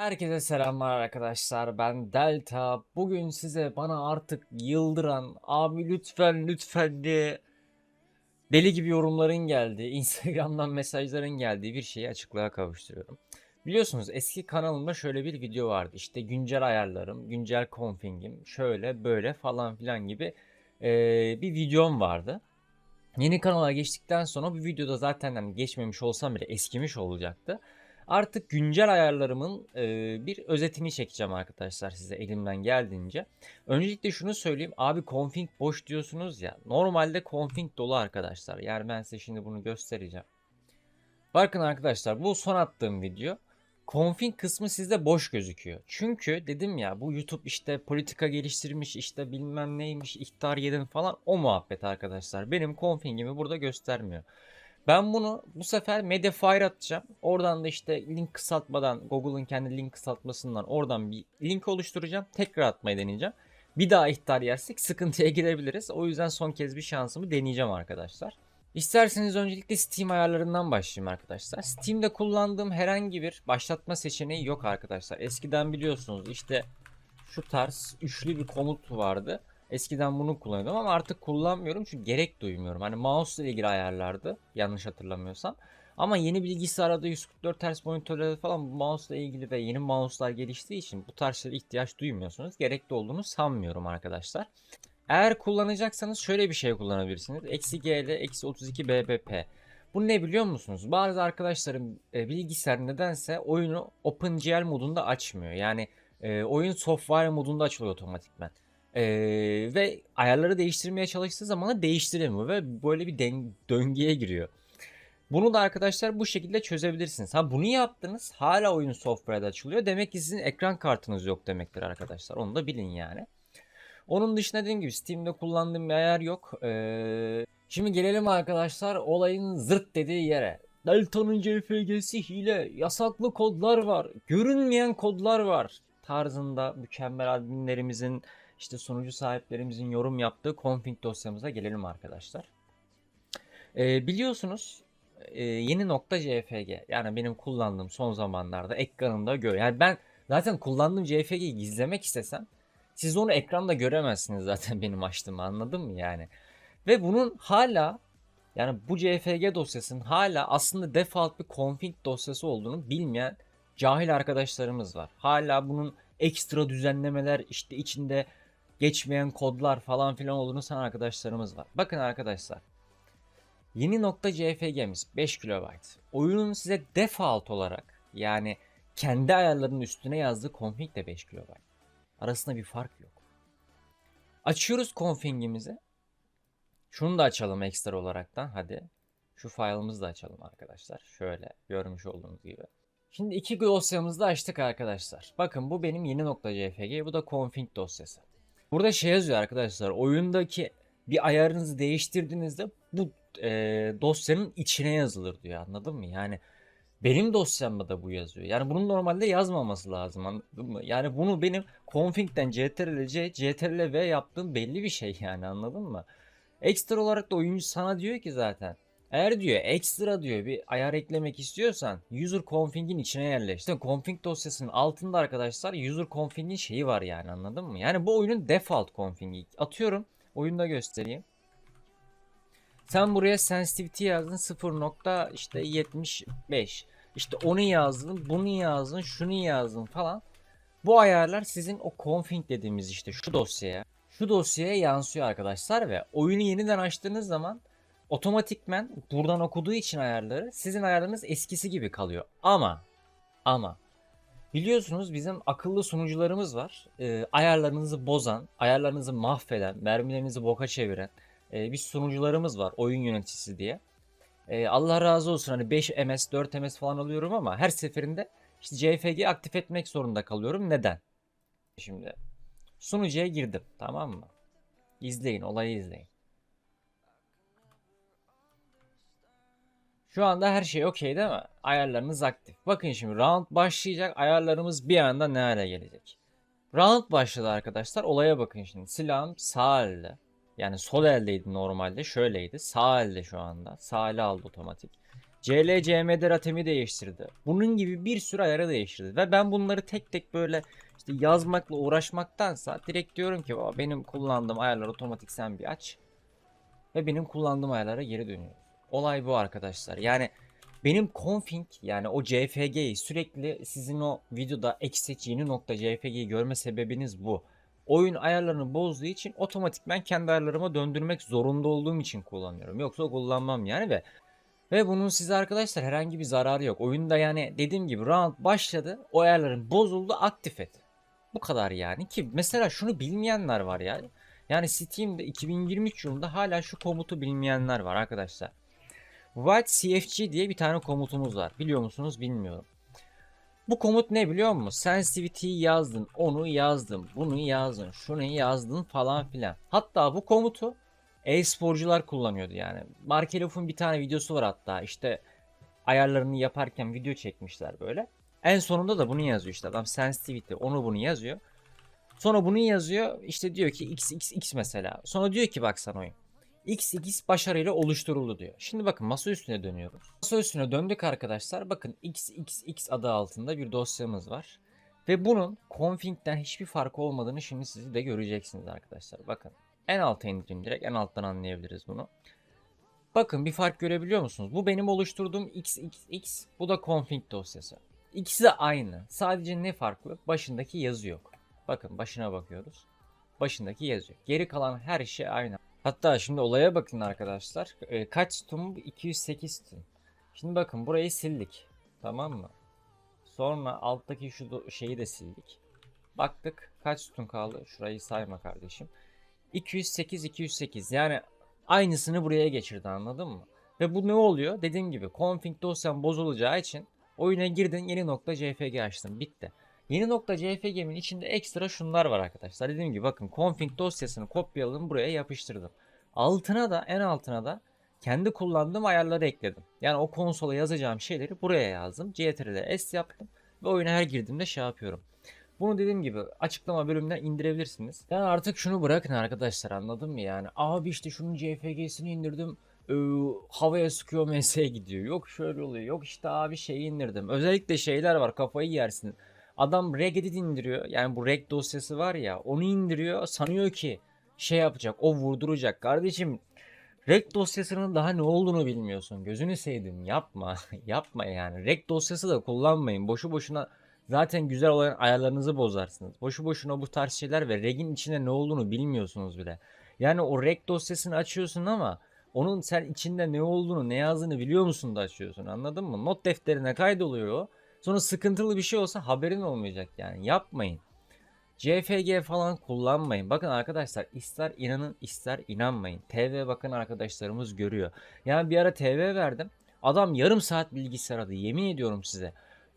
Herkese selamlar arkadaşlar. Ben Delta. Bugün size bana artık yıldıran abi lütfen lütfen diye deli gibi yorumların geldiği, Instagram'dan mesajların geldiği bir şeyi açıklığa kavuşturuyorum. Biliyorsunuz eski kanalımda şöyle bir video vardı. İşte güncel ayarlarım, güncel config'im, şöyle böyle falan filan gibi eee, bir videom vardı. Yeni kanala geçtikten sonra bu videoda zaten hani geçmemiş olsam bile eskimiş olacaktı. Artık güncel ayarlarımın e, bir özetini çekeceğim arkadaşlar size elimden geldiğince. Öncelikle şunu söyleyeyim. Abi config boş diyorsunuz ya. Normalde config dolu arkadaşlar. Yani ben size şimdi bunu göstereceğim. Bakın arkadaşlar bu son attığım video. Config kısmı sizde boş gözüküyor. Çünkü dedim ya bu YouTube işte politika geliştirmiş işte bilmem neymiş ihtar yedin falan o muhabbet arkadaşlar. Benim config'imi burada göstermiyor. Ben bunu bu sefer Mediafire atacağım. Oradan da işte link kısaltmadan Google'ın kendi link kısaltmasından oradan bir link oluşturacağım. Tekrar atmayı deneyeceğim. Bir daha ihtar yersek sıkıntıya girebiliriz. O yüzden son kez bir şansımı deneyeceğim arkadaşlar. İsterseniz öncelikle Steam ayarlarından başlayayım arkadaşlar. Steam'de kullandığım herhangi bir başlatma seçeneği yok arkadaşlar. Eskiden biliyorsunuz işte şu tarz üçlü bir komut vardı. Eskiden bunu kullanıyordum ama artık kullanmıyorum çünkü gerek duymuyorum. Hani mouse ile ilgili ayarlardı yanlış hatırlamıyorsam. Ama yeni bilgisayarda 144 Hz monitörlerde falan mouse ile ilgili ve yeni mouse'lar geliştiği için bu tarz şeylere ihtiyaç duymuyorsunuz. Gerekli olduğunu sanmıyorum arkadaşlar. Eğer kullanacaksanız şöyle bir şey kullanabilirsiniz. Eksi GL, eksi 32 BBP. Bu ne biliyor musunuz? Bazı arkadaşlarım e, bilgisayar nedense oyunu OpenGL modunda açmıyor. Yani e, oyun software modunda açılıyor otomatikman. Ee, ve ayarları değiştirmeye çalıştığı zaman da değiştiremiyor ve böyle bir den- döngüye giriyor. Bunu da arkadaşlar bu şekilde çözebilirsiniz. Ha bunu yaptınız hala oyun software'da açılıyor. Demek ki sizin ekran kartınız yok demektir arkadaşlar. Onu da bilin yani. Onun dışında dediğim gibi Steam'de kullandığım bir ayar yok. Ee, şimdi gelelim arkadaşlar olayın zırt dediği yere. Delta'nın CFG'si hile, yasaklı kodlar var, görünmeyen kodlar var tarzında mükemmel adminlerimizin işte sunucu sahiplerimizin yorum yaptığı config dosyamıza gelelim arkadaşlar. Ee, biliyorsunuz e, yeni nokta CFG yani benim kullandığım son zamanlarda ekranımda gör. Yani ben zaten kullandığım CFG'yi gizlemek istesem siz onu ekranda göremezsiniz zaten benim açtığımı anladın mı yani? Ve bunun hala yani bu CFG dosyasının hala aslında default bir config dosyası olduğunu bilmeyen cahil arkadaşlarımız var. Hala bunun ekstra düzenlemeler işte içinde geçmeyen kodlar falan filan olduğunu sanan arkadaşlarımız var. Bakın arkadaşlar. Yeni nokta CFG'miz 5 KB. Oyunun size default olarak yani kendi ayarlarının üstüne yazdığı config de 5 KB. Arasında bir fark yok. Açıyoruz config'imizi. Şunu da açalım ekstra olaraktan hadi. Şu file'ımızı da açalım arkadaşlar. Şöyle görmüş olduğunuz gibi. Şimdi iki dosyamızı da açtık arkadaşlar. Bakın bu benim yeni nokta CFG, bu da config dosyası. Burada şey yazıyor arkadaşlar. Oyundaki bir ayarınızı değiştirdiğinizde bu e, dosyanın içine yazılır diyor. Anladın mı? Yani benim dosyamda da bu yazıyor. Yani bunun normalde yazmaması lazım. Anladın mı? Yani bunu benim config'den ctrl-c, ctrl-v yaptığım belli bir şey yani anladın mı? Ekstra olarak da oyuncu sana diyor ki zaten. Eğer diyor ekstra diyor bir ayar eklemek istiyorsan user config'in içine yerleş. İşte config dosyasının altında arkadaşlar user config'in şeyi var yani anladın mı? Yani bu oyunun default config'i. Atıyorum oyunda göstereyim. Sen buraya sensitivity yazdın 0. nokta işte 75. İşte onu yazdın, bunu yazdın, şunu yazdın falan. Bu ayarlar sizin o config dediğimiz işte şu dosyaya, şu dosyaya yansıyor arkadaşlar ve oyunu yeniden açtığınız zaman otomatikmen buradan okuduğu için ayarları sizin ayarlarınız eskisi gibi kalıyor. Ama ama biliyorsunuz bizim akıllı sunucularımız var. Ee, ayarlarınızı bozan, ayarlarınızı mahveden, mermilerinizi boka çeviren e, bir sunucularımız var. Oyun yöneticisi diye. Ee, Allah razı olsun hani 5 ms 4 ms falan alıyorum ama her seferinde işte CFG aktif etmek zorunda kalıyorum. Neden? Şimdi sunucuya girdim tamam mı? İzleyin olayı izleyin. Şu anda her şey okey değil mi? Ayarlarınız aktif. Bakın şimdi round başlayacak. Ayarlarımız bir anda ne hale gelecek? Round başladı arkadaşlar. Olaya bakın şimdi. Silahım sağ elde. Yani sol eldeydi normalde. Şöyleydi. Sağ elde şu anda. Sağ ele aldı otomatik. CL CMD ratemi değiştirdi. Bunun gibi bir sürü ayarı değiştirdi. Ve ben bunları tek tek böyle işte yazmakla uğraşmaktansa direkt diyorum ki "Baba, benim kullandığım ayarlar otomatik sen bir aç. Ve benim kullandığım ayarlara geri dönüyoruz. Olay bu arkadaşlar. Yani benim config yani o CFG'yi sürekli sizin o videoda eksiç yeni nokta CFG'yi görme sebebiniz bu. Oyun ayarlarını bozduğu için otomatik ben kendi ayarlarıma döndürmek zorunda olduğum için kullanıyorum. Yoksa kullanmam yani ve ve bunun size arkadaşlar herhangi bir zararı yok. Oyunda yani dediğim gibi round başladı. O ayarların bozuldu aktif et. Bu kadar yani ki mesela şunu bilmeyenler var ya. Yani Steam'de 2023 yılında hala şu komutu bilmeyenler var arkadaşlar. White CFG diye bir tane komutumuz var. Biliyor musunuz bilmiyorum. Bu komut ne biliyor musun? Sensitivity'yi yazdın, onu yazdın, bunu yazdın, şunu yazdın falan filan. Hatta bu komutu e-sporcular kullanıyordu yani. Markelov'un bir tane videosu var hatta işte ayarlarını yaparken video çekmişler böyle. En sonunda da bunu yazıyor işte adam sensitivity onu bunu yazıyor. Sonra bunu yazıyor işte diyor ki xxx mesela. Sonra diyor ki bak sana oyun. XX başarıyla oluşturuldu diyor. Şimdi bakın masa üstüne dönüyoruz. Masa üstüne döndük arkadaşlar. Bakın XXX adı altında bir dosyamız var. Ve bunun config'den hiçbir farkı olmadığını şimdi siz de göreceksiniz arkadaşlar. Bakın en alta indireyim direkt. En alttan anlayabiliriz bunu. Bakın bir fark görebiliyor musunuz? Bu benim oluşturduğum XXX. Bu da config dosyası. İkisi de aynı. Sadece ne farklı? Başındaki yazı yok. Bakın başına bakıyoruz. Başındaki yazıyor. Geri kalan her şey aynı. Hatta şimdi olaya bakın arkadaşlar. E, kaç sütun? bu? 208 sütun. Şimdi bakın burayı sildik. Tamam mı? Sonra alttaki şu şeyi de sildik. Baktık kaç sütun kaldı? Şurayı sayma kardeşim. 208 208 yani aynısını buraya geçirdi anladın mı? Ve bu ne oluyor? Dediğim gibi config dosyan bozulacağı için oyuna girdin yeni nokta .jpg açtın bitti. Yeni nokta .jpg'min içinde ekstra şunlar var arkadaşlar. Dediğim gibi bakın config dosyasını kopyaladım buraya yapıştırdım. Altına da en altına da kendi kullandığım ayarları ekledim. Yani o konsola yazacağım şeyleri buraya yazdım. CTRL'e S yaptım ve oyuna her girdiğimde şey yapıyorum. Bunu dediğim gibi açıklama bölümünden indirebilirsiniz. Yani artık şunu bırakın arkadaşlar anladın mı yani? Abi işte şunun CFG'sini indirdim. ee, havaya sıkıyor MS'ye gidiyor. Yok şöyle oluyor. Yok işte abi şeyi indirdim. Özellikle şeyler var kafayı yersin. Adam regedit indiriyor. Yani bu reg dosyası var ya onu indiriyor. Sanıyor ki şey yapacak. O vurduracak. Kardeşim reg dosyasının daha ne olduğunu bilmiyorsun. Gözünü sevdim. Yapma. Yapma yani. Reg dosyası da kullanmayın. Boşu boşuna zaten güzel olan ayarlarınızı bozarsınız. Boşu boşuna bu tarz şeyler ve regin içinde ne olduğunu bilmiyorsunuz bile. Yani o reg dosyasını açıyorsun ama onun sen içinde ne olduğunu, ne yazdığını biliyor musun da açıyorsun. Anladın mı? Not defterine kaydoluyor o. Sonra sıkıntılı bir şey olsa haberin olmayacak yani. Yapmayın. CFG falan kullanmayın. Bakın arkadaşlar ister inanın ister inanmayın. TV bakın arkadaşlarımız görüyor. Yani bir ara TV verdim. Adam yarım saat bilgisayar aradı. Yemin ediyorum size.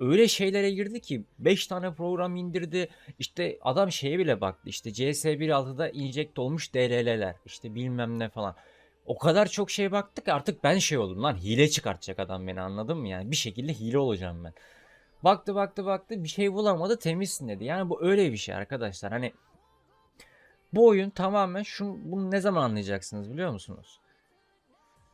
Öyle şeylere girdi ki 5 tane program indirdi. İşte adam şeye bile baktı. İşte CS1.6'da inject olmuş DLL'ler. İşte bilmem ne falan. O kadar çok şey baktı ki artık ben şey oldum lan hile çıkartacak adam beni anladın mı yani bir şekilde hile olacağım ben. Baktı baktı baktı bir şey bulamadı temizsin dedi. Yani bu öyle bir şey arkadaşlar. Hani bu oyun tamamen şu bunu ne zaman anlayacaksınız biliyor musunuz?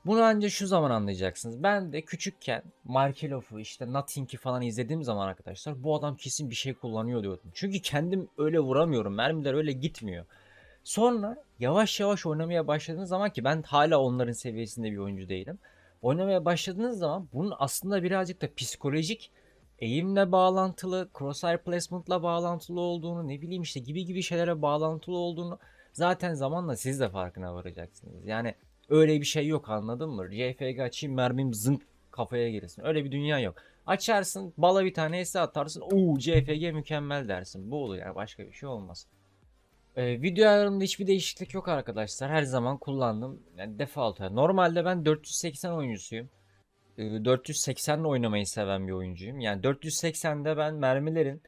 Bunu ancak şu zaman anlayacaksınız. Ben de küçükken Markelov'u işte Nothing'i falan izlediğim zaman arkadaşlar bu adam kesin bir şey kullanıyor diyordum. Çünkü kendim öyle vuramıyorum. Mermiler öyle gitmiyor. Sonra yavaş yavaş oynamaya başladığınız zaman ki ben hala onların seviyesinde bir oyuncu değilim. Oynamaya başladığınız zaman bunun aslında birazcık da psikolojik eğimle bağlantılı, crosshair placement'la bağlantılı olduğunu, ne bileyim işte gibi gibi şeylere bağlantılı olduğunu zaten zamanla siz de farkına varacaksınız. Yani öyle bir şey yok anladın mı? JFG açayım mermim zınk kafaya girsin. Öyle bir dünya yok. Açarsın bala bir tane ese atarsın. Oo CFG mükemmel dersin. Bu olur yani başka bir şey olmaz. Ee, video ayarımda hiçbir değişiklik yok arkadaşlar. Her zaman kullandım. Yani default. Normalde ben 480 oyuncusuyum. Ee, 480 ile oynamayı seven bir oyuncuyum. Yani 480'de ben mermilerin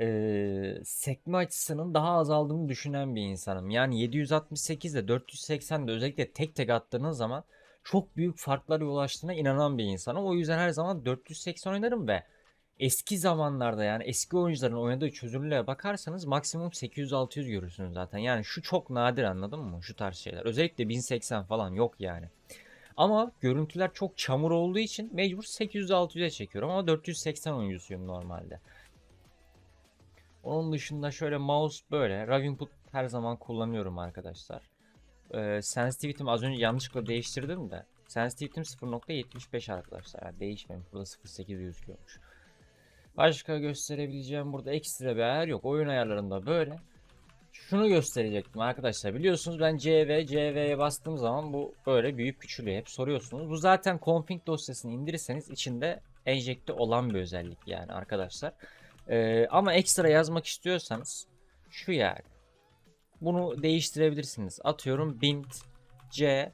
ee, sekme açısının daha azaldığını düşünen bir insanım. Yani 768 ile 480'de özellikle tek tek attığınız zaman çok büyük farklara yol açtığına inanan bir insanım. O yüzden her zaman 480 oynarım ve eski zamanlarda yani eski oyuncuların oynadığı çözünürlüğe bakarsanız maksimum 800-600 görürsünüz zaten. Yani şu çok nadir anladın mı? Şu tarz şeyler. Özellikle 1080 falan yok yani. Ama görüntüler çok çamur olduğu için mecbur 800-600'e çekiyorum ama 480 oyuncusuyum normalde. Onun dışında şöyle mouse böyle. Raw input her zaman kullanıyorum arkadaşlar. Ee, sensitivity'mi az önce yanlışlıkla değiştirdim de. Sensitivity'm 0.75 arkadaşlar. Yani değişmemiş. Burada 0.8 gözüküyormuş. Başka gösterebileceğim burada ekstra bir ayar yok. Oyun ayarlarında böyle. Şunu gösterecektim arkadaşlar. Biliyorsunuz ben CV, CV'ye bastığım zaman bu böyle büyük küçülüyor. Hep soruyorsunuz. Bu zaten config dosyasını indirirseniz içinde enjekte olan bir özellik yani arkadaşlar. Ee, ama ekstra yazmak istiyorsanız şu yani. Bunu değiştirebilirsiniz. Atıyorum bint C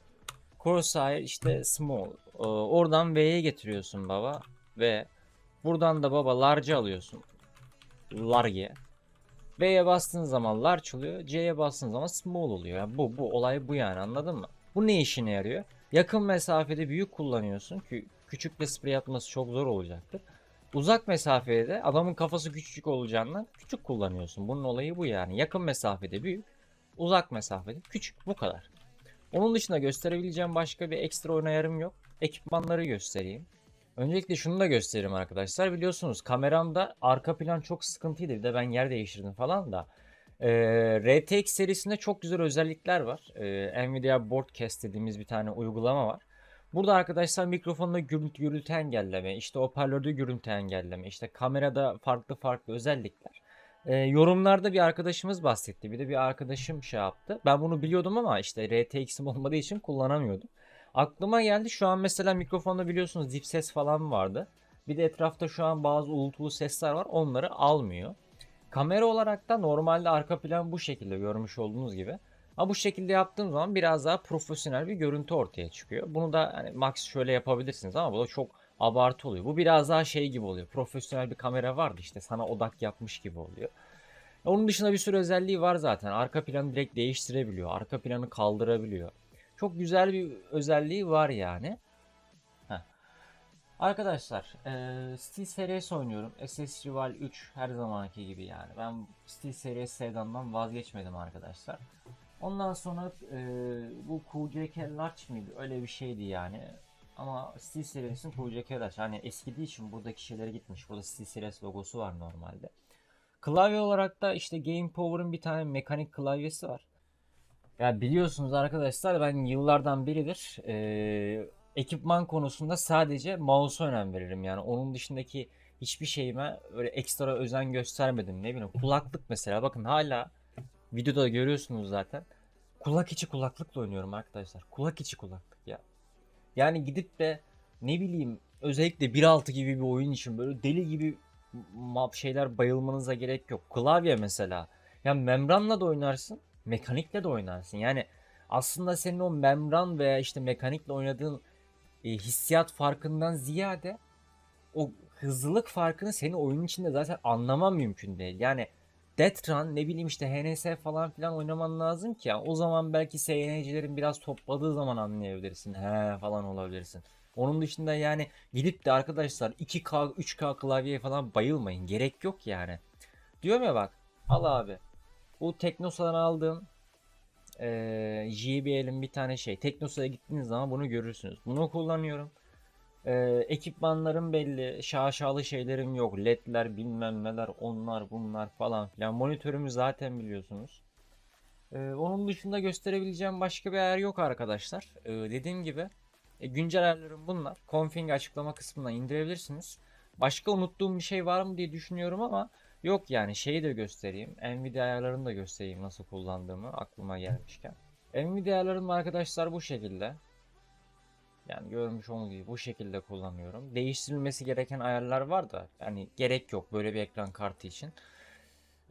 crosshair işte small. Ee, oradan V'ye getiriyorsun baba ve buradan da baba large alıyorsun. Large. V'ye bastığın zaman large oluyor. C'ye bastığın zaman small oluyor. Yani bu bu olay bu yani anladın mı? Bu ne işine yarıyor? Yakın mesafede büyük kullanıyorsun ki küçükle sprey atması çok zor olacaktır. Uzak mesafede de adamın kafası küçücük olacağından küçük kullanıyorsun. Bunun olayı bu yani. Yakın mesafede büyük, uzak mesafede küçük. Bu kadar. Onun dışında gösterebileceğim başka bir ekstra oyun ayarım yok. Ekipmanları göstereyim. Öncelikle şunu da göstereyim arkadaşlar. Biliyorsunuz kameramda arka plan çok sıkıntıydı. Bir de ben yer değiştirdim falan da. Ee, RTX serisinde çok güzel özellikler var. Ee, Nvidia Broadcast dediğimiz bir tane uygulama var. Burada arkadaşlar mikrofonda gürültü, gürültü engelleme, işte hoparlörde gürültü engelleme, işte kamerada farklı farklı özellikler. Ee, yorumlarda bir arkadaşımız bahsetti. Bir de bir arkadaşım şey yaptı. Ben bunu biliyordum ama işte RTX'im olmadığı için kullanamıyordum. Aklıma geldi şu an mesela mikrofonda biliyorsunuz dip ses falan vardı. Bir de etrafta şu an bazı uğultulu sesler var. Onları almıyor. Kamera olarak da normalde arka plan bu şekilde görmüş olduğunuz gibi. Ama bu şekilde yaptığım zaman biraz daha profesyonel bir görüntü ortaya çıkıyor. Bunu da hani max şöyle yapabilirsiniz ama bu da çok abartı oluyor. Bu biraz daha şey gibi oluyor. Profesyonel bir kamera vardı işte sana odak yapmış gibi oluyor. Onun dışında bir sürü özelliği var zaten. Arka planı direkt değiştirebiliyor. Arka planı kaldırabiliyor. Çok güzel bir özelliği var yani. Heh. Arkadaşlar, eee Steel Series oynuyorum. SS Rival 3 her zamanki gibi yani. Ben Steel Series sevdamdan vazgeçmedim arkadaşlar. Ondan sonra eee, bu QCK Large mıydı? Öyle bir şeydi yani. Ama Steel Series'in QCK Large. Hani eskidiği için buradaki şeylere gitmiş. Burada Steel Series logosu var normalde. Klavye olarak da işte Game Power'ın bir tane mekanik klavyesi var. Ya biliyorsunuz arkadaşlar ben yıllardan beridir eee, ekipman konusunda sadece mouse'a önem veririm. Yani onun dışındaki hiçbir şeyime öyle ekstra özen göstermedim. Ne bileyim kulaklık mesela bakın hala videoda da görüyorsunuz zaten. Kulak içi kulaklıkla oynuyorum arkadaşlar. Kulak içi kulaklık ya. Yani gidip de ne bileyim özellikle 1.6 gibi bir oyun için böyle deli gibi map şeyler bayılmanıza gerek yok. Klavye mesela. Ya membranla da oynarsın, mekanikle de oynarsın. Yani aslında senin o membran veya işte mekanikle oynadığın e, hissiyat farkından ziyade o hızlılık farkını senin oyunun içinde zaten anlaman mümkün değil. Yani Death Run ne bileyim işte HNS falan filan oynaman lazım ki ya. O zaman belki SNC'lerin biraz topladığı zaman anlayabilirsin. He falan olabilirsin. Onun dışında yani gidip de arkadaşlar 2K 3K klavyeye falan bayılmayın. Gerek yok yani. Diyorum ya bak al abi. Bu Teknosa'dan aldığım eee JBL'in bir tane şey. Teknosa'ya gittiğiniz zaman bunu görürsünüz. Bunu kullanıyorum. Eee, ekipmanlarım belli. Şaşalı şeylerim yok. LED'ler bilmem neler onlar bunlar falan filan. Monitörümü zaten biliyorsunuz. Eee, onun dışında gösterebileceğim başka bir ayar yok arkadaşlar. Eee, dediğim gibi e, güncel ayarlarım bunlar. Config açıklama kısmına indirebilirsiniz. Başka unuttuğum bir şey var mı diye düşünüyorum ama yok yani şeyi de göstereyim. Nvidia ayarlarını da göstereyim nasıl kullandığımı aklıma gelmişken. Nvidia ayarlarım arkadaşlar bu şekilde. Yani görmüş olduğunuz gibi bu şekilde kullanıyorum. Değiştirilmesi gereken ayarlar var da yani gerek yok böyle bir ekran kartı için.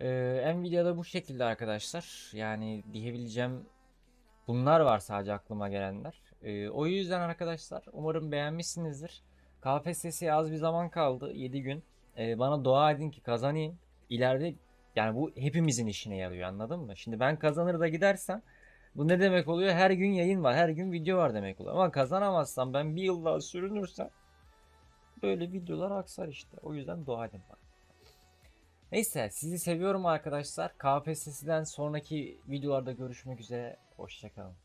Ee, Nvidia'da bu şekilde arkadaşlar. Yani diyebileceğim bunlar var sadece aklıma gelenler. Ee, o yüzden arkadaşlar umarım beğenmişsinizdir. KPSS'ye az bir zaman kaldı 7 gün. Ee, bana dua edin ki kazanayım. İleride yani bu hepimizin işine yarıyor anladın mı? Şimdi ben kazanır da gidersem bu ne demek oluyor? Her gün yayın var, her gün video var demek oluyor. Ama kazanamazsam ben bir yıl daha sürünürsem böyle videolar aksar işte. O yüzden dua edin bana. Neyse sizi seviyorum arkadaşlar. KPSS'den sonraki videolarda görüşmek üzere. Hoşçakalın.